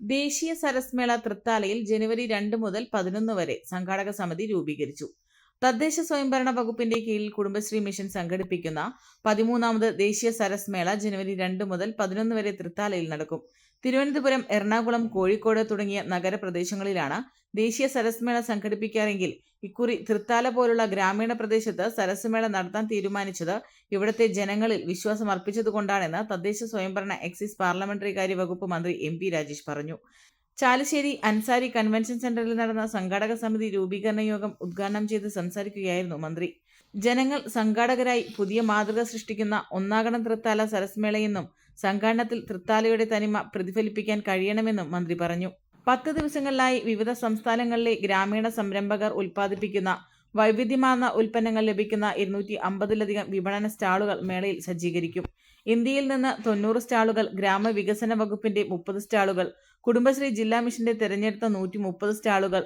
ദേശീയ സരസ്മേള തൃത്താലയിൽ ജനുവരി രണ്ട് മുതൽ പതിനൊന്ന് വരെ സംഘാടക സമിതി രൂപീകരിച്ചു. തദ്ദേശ സ്വയംഭരണ വകുപ്പിന്റെ കീഴിൽ കുടുംബശ്രീ മിഷൻ സംഘടിപ്പിക്കുന്ന പതിമൂന്നാമത് ദേശീയ സരസ്മേള ജനുവരി രണ്ട് മുതൽ പതിനൊന്ന് വരെ തൃത്താലയിൽ നടക്കും. തിരുവനന്തപുരം എറണാകുളം കോഴിക്കോട് തുടങ്ങിയ നഗരപ്രദേശങ്ങളിലാണ് ദേശീയ സരസ്മേള സംഘടിപ്പിക്കാറെങ്കിൽ ഇക്കുറി തൃത്താല പോലുള്ള ഗ്രാമീണ പ്രദേശത്ത് സരസ്മേള നടത്താൻ തീരുമാനിച്ചത് ഇവിടുത്തെ ജനങ്ങളിൽ വിശ്വാസം അർപ്പിച്ചതുകൊണ്ടാണെന്ന് തദ്ദേശ സ്വയംഭരണ എക്സൈസ് പാർലമെന്ററി കാര്യ വകുപ്പ് മന്ത്രി എം പി രാജേഷ് പറഞ്ഞു. ചാലശ്ശേരി അൻസാരി കൺവെൻഷൻ സെന്ററിൽ നടന്ന സംഘാടക സമിതി രൂപീകരണ യോഗം ഉദ്ഘാടനം ചെയ്ത് സംസാരിക്കുകയായിരുന്നു മന്ത്രി. ജനങ്ങൾ സംഘാടകരായി പുതിയ മാതൃക സൃഷ്ടിക്കുന്ന ഒന്നാകണം തൃത്താല സരസ്മേളയെന്നും സംഘാടനത്തിൽ തൃത്താലയുടെ തനിമ പ്രതിഫലിപ്പിക്കാൻ കഴിയണമെന്നും മന്ത്രി പറഞ്ഞു. പത്ത് ദിവസങ്ങളിലായി വിവിധ സംസ്ഥാനങ്ങളിലെ ഗ്രാമീണ സംരംഭകർ ഉൽപ്പാദിപ്പിക്കുന്ന വൈവിധ്യമാർന്ന ഉൽപ്പന്നങ്ങൾ ലഭിക്കുന്ന ഇരുന്നൂറ്റി അമ്പതിലധികം വിപണന സ്റ്റാളുകൾ മേളയിൽ സജ്ജീകരിക്കും. ഇന്ത്യയിൽ നിന്ന് തൊണ്ണൂറ് സ്റ്റാളുകൾ ഗ്രാമവികസന വകുപ്പിന്റെ മുപ്പത് സ്റ്റാളുകൾ കുടുംബശ്രീ ജില്ലാ മിഷന്റെ തെരഞ്ഞെടുത്ത നൂറ്റി മുപ്പത് സ്റ്റാളുകൾ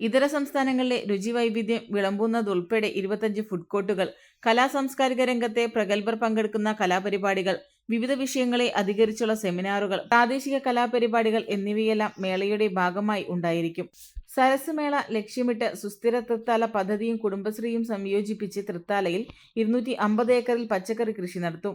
ഇതര സംസ്ഥാനങ്ങളിലെ രുചി വൈവിധ്യം വിളമ്പുന്നതുൾപ്പെടെ ഇരുപത്തഞ്ച് ഫുഡ് കോർട്ടുകൾ കലാ സാംസ്കാരിക രംഗത്തെ പ്രഗത്ഭർ പങ്കെടുക്കുന്ന കലാപരിപാടികൾ വിവിധ വിഷയങ്ങളെ അധികരിച്ചുള്ള സെമിനാറുകൾ പ്രാദേശിക കലാപരിപാടികൾ എന്നിവയെല്ലാം മേളയുടെ ഭാഗമായി ഉണ്ടായിരിക്കും. സരസ്മേള ലക്ഷ്യമിട്ട് സുസ്ഥിര തൃത്താല പദ്ധതിയും കുടുംബശ്രീയും സംയോജിപ്പിച്ച് തൃത്താലയിൽ ഇരുന്നൂറ്റി അമ്പത് ഏക്കറിൽ പച്ചക്കറി കൃഷി നടത്തും.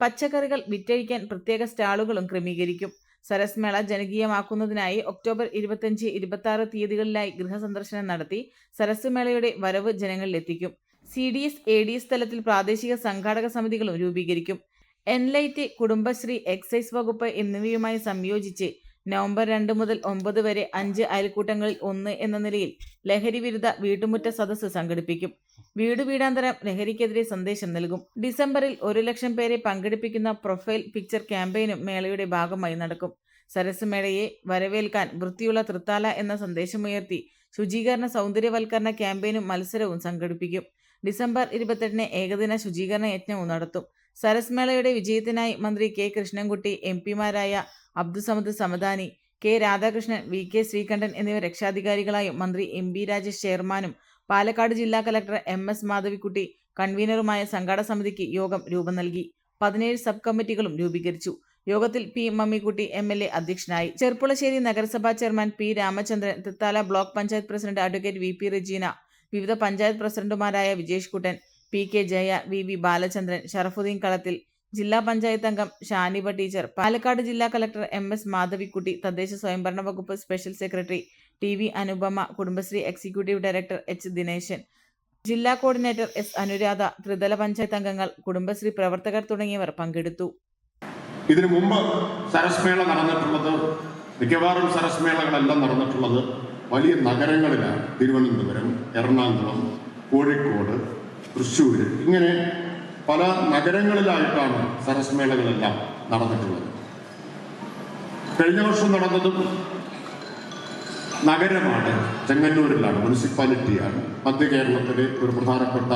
പച്ചക്കറികൾ വിറ്റഴിക്കാൻ പ്രത്യേക സ്റ്റാളുകളും ക്രമീകരിക്കും. സരസ്മേള ജനകീയമാക്കുന്നതിനായി ഒക്ടോബർ ഇരുപത്തിയഞ്ച് ഇരുപത്തി ആറ് തീയതികളിലായി ഗൃഹസന്ദർശനം നടത്തി സരസ്മേളയുടെ വരവ് ജനങ്ങളിലെത്തിക്കും. C D S A D S തലത്തിൽ പ്രാദേശിക സംഘാടക സമിതികളും രൂപീകരിക്കും. എൻലൈറ്റ് കുടുംബശ്രീ എക്സൈസ് വകുപ്പ് എന്നിവയുമായി സംയോജിച്ച് നവംബർ രണ്ട് മുതൽ ഒമ്പത് വരെ അഞ്ച് അയൽക്കൂട്ടങ്ങളിൽ ഒന്ന് എന്ന നിലയിൽ ലഹരി വിരുദ്ധ വീട്ടുമുറ്റ സദസ്സ് സംഘടിപ്പിക്കും. വീട് വീടാന്തരം ലഹരിക്കെതിരെ സന്ദേശം നൽകും. ഡിസംബറിൽ ഒരു ലക്ഷം പേരെ പങ്കെടുപ്പിക്കുന്ന പ്രൊഫൈൽ പിക്ചർ ക്യാമ്പയിനും മേളയുടെ ഭാഗമായി നടക്കും. സരസ്മേളയെ വരവേൽക്കാൻ വൃത്തിയുള്ള തൃത്താല എന്ന സന്ദേശമുയർത്തി ശുചീകരണ സൗന്ദര്യവൽക്കരണ ക്യാമ്പയിനും മത്സരവും സംഘടിപ്പിക്കും. ഡിസംബർ ഇരുപത്തെട്ടിന് ഏകദിന ശുചീകരണ യജ്ഞവും നടത്തും. സരസ് മേളയുടെ വിജയത്തിനായി മന്ത്രി K. Krishnankutty M പിമാരായ Abdussamad Samadani K. Radhakrishnan V. K. Sreekandan എന്നിവർ രക്ഷാധികാരികളായും മന്ത്രി എം. ബി രാജേഷ് ചെയർമാനും പാലക്കാട് ജില്ലാ കലക്ടർ എം. എസ്. മാധവിക്കുട്ടി കൺവീനറുമായ സംഘാടക സമിതിക്ക് യോഗം രൂപം നൽകി. പതിനേഴ് സബ് കമ്മിറ്റികളും രൂപീകരിച്ചു. യോഗത്തിൽ P. Mammikutty M. L. A അധ്യക്ഷനായി. ചെർപ്പുളശ്ശേരി നഗരസഭാ chairman P. Ramachandran Thrithala block panchayat president advocate V. P. Rejeena വിവിധ പഞ്ചായത്ത് പ്രസിഡന്റുമാരായ Vijesh Kuttan P K Jaya V V Balachandran Sharafudheen Kalathil ജില്ലാ പഞ്ചായത്ത് അംഗം ഷാനിബ ടീച്ചർ പാലക്കാട് ജില്ലാ കളക്ടർ എം എസ് മാധവിക്കുട്ടി തദ്ദേശ സ്വയംഭരണ വകുപ്പ് special secretary T V Anupama Kudumbashree executive director H Dineshan ജില്ലാ coordinator S Anuradha ത്രിതല പഞ്ചായത്ത് അംഗങ്ങൾ കുടുംബശ്രീ പ്രവർത്തകർ തുടങ്ങിയവർ പങ്കെടുത്തു. ഇതിനു മുമ്പ് സരസ്മേള നടന്നിട്ടുള്ളത് മിക്കവാറും സരസ്മേളകളെല്ലാം നടന്നിട്ടുള്ളത് വലിയ നഗരങ്ങളിലാണ്. തിരുവനന്തപുരം എറണാകുളം കോഴിക്കോട് തൃശ്ശൂർ. ഇങ്ങനെ പല നഗരങ്ങളിലായിട്ടാണ് സരസ്മേളകളെല്ലാം നടന്നിട്ടുള്ളത്. കഴിഞ്ഞ വർഷം നടന്നതും നഗരമാണ്. ചെങ്ങന്നൂരിലാണ് മുനിസിപ്പാലിറ്റിയാണ്. മധ്യ കേരളത്തിലെ ഒരു പ്രധാനപ്പെട്ട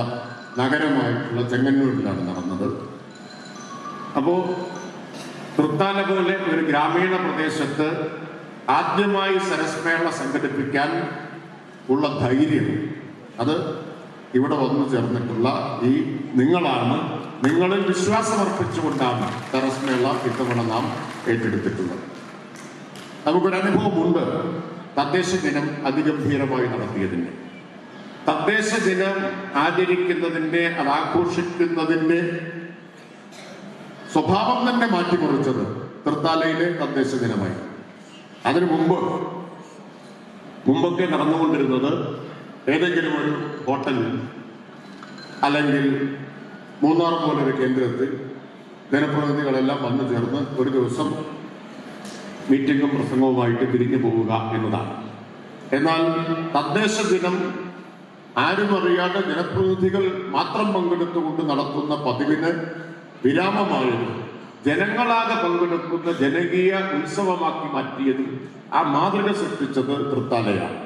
നഗരമായിട്ടുള്ള ചെങ്ങന്നൂരിലാണ് നടന്നത്. അപ്പോൾ തൃത്താല പോലെ ഒരു ഗ്രാമീണ പ്രദേശത്ത് ആദ്യമായി സരസ്മേള സംഘടിപ്പിക്കാൻ ഉള്ള ധൈര്യം അത് ഇവിടെ വന്നു ചേർന്നിട്ടുള്ള ഈ നിങ്ങളാണ് നിങ്ങളിൽ വിശ്വാസമർപ്പിച്ചുകൊണ്ടാണ് സരസ്മേള ഇത്തവണ നാം ഏറ്റെടുത്തിട്ടുള്ളത്. നമുക്കൊരു അനുഭവമുണ്ട് തദ്ദേശ ദിനം അതിഗംഭീരമായി നടത്തിയതിന്. തദ്ദേശ ദിനം ആചരിക്കുന്നതിന്റെ അത് ആഘോഷിക്കുന്നതിന്റെ സ്വഭാവം തന്നെ മാറ്റിമറിച്ചത് തൃത്താലയിലെ തദ്ദേശ ദിനമായി അതിനു മുമ്പ് മുമ്പൊക്കെ നടന്നുകൊണ്ടിരുന്നത് ഏതെങ്കിലും ഒരു ഹോട്ടലിൽ അല്ലെങ്കിൽ മൂന്നാർ പോലൊരു കേന്ദ്രത്തിൽ ജനപ്രതിനിധികളെല്ലാം വന്നു ചേർന്ന് ഒരു ദിവസം മീറ്റിംഗും പ്രസംഗവുമായിട്ട് തിരിഞ്ഞു പോവുക എന്നതാണ്. എന്നാൽ തദ്ദേശ ദിനം ആരും അറിയാതെ ജനപ്രതിനിധികൾ മാത്രം പങ്കെടുത്തുകൊണ്ട് നടത്തുന്ന പതിവിന് വിരാമമായത് ജനങ്ങളാകെ പങ്കെടുക്കുന്ന ജനകീയ ഉത്സവമാക്കി മാറ്റിയത് ആ മാതൃക സൃഷ്ടിച്ചത് തൃത്താലയാണ്.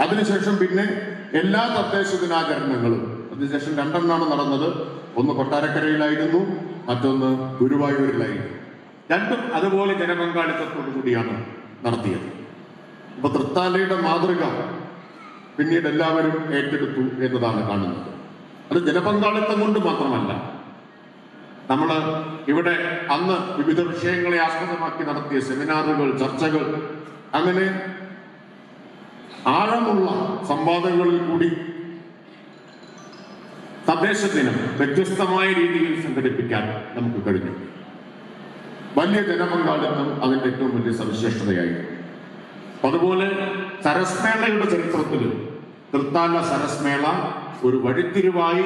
അതിനുശേഷം പിന്നെ എല്ലാ തദ്ദേശ ദിനാചരണങ്ങളും അതിനുശേഷം രണ്ടെണ്ണമാണ് നടന്നത്. ഒന്ന് കൊട്ടാരക്കരയിലായിരുന്നു മറ്റൊന്ന് ഗുരുവായൂരിലായിരുന്നു. രണ്ടും അതുപോലെ ജനപങ്കാളിത്തത്തോടു കൂടിയാണ് നടത്തിയത്. അപ്പൊ തൃത്താലയുടെ മാതൃക പിന്നീട് എല്ലാവരും ഏറ്റെടുത്തു എന്നതാണ് കാണുന്നത്. അത് ജനപങ്കാളിത്തം കൊണ്ട് മാത്രമല്ല നമ്മൾ ഇവിടെ അന്ന് വിവിധ വിഷയങ്ങളെ ആസ്പദമാക്കി നടത്തിയ സെമിനാറുകൾ ചർച്ചകൾ അങ്ങനെ ആഴമുള്ള സംവാദങ്ങളിൽ കൂടി തദ്ദേശ ദിനം വ്യത്യസ്തമായ രീതിയിൽ സംഘടിപ്പിക്കാൻ നമുക്ക് കഴിഞ്ഞു. വലിയ ജനപങ്കാളിത്തം അതിന്റെ ഏറ്റവും വലിയ സവിശേഷതയായി. അതുപോലെ സരസ്മേളയുടെ ചരിത്രത്തിൽ തൃത്താല സരസ്മേള ഒരു വഴിത്തിരിവായി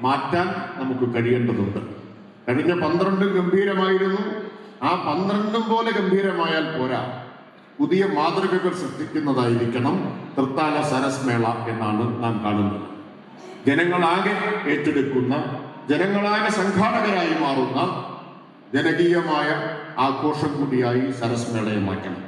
മാറ്റാൻ നമുക്ക് കഴിയേണ്ടതുണ്ട്. കഴിഞ്ഞ പന്ത്രണ്ടും ഗംഭീരമായിരുന്നു. ആ പന്ത്രണ്ടും പോലെ ഗംഭീരമായാൽ പോരാ. പുതിയ മാതൃകകൾ സൃഷ്ടിക്കുന്നതായിരിക്കണം തൃത്താല സരസ്മേള എന്നാണ് നാം കാണുന്നത്. ജനങ്ങളാകെ ഏറ്റെടുക്കുന്ന ജനങ്ങളാകെ സംഘാടകരായി മാറുന്ന ജനകീയമായ ആഘോഷം കൂടിയായി സരസ്മേളയെ മാറ്റണം.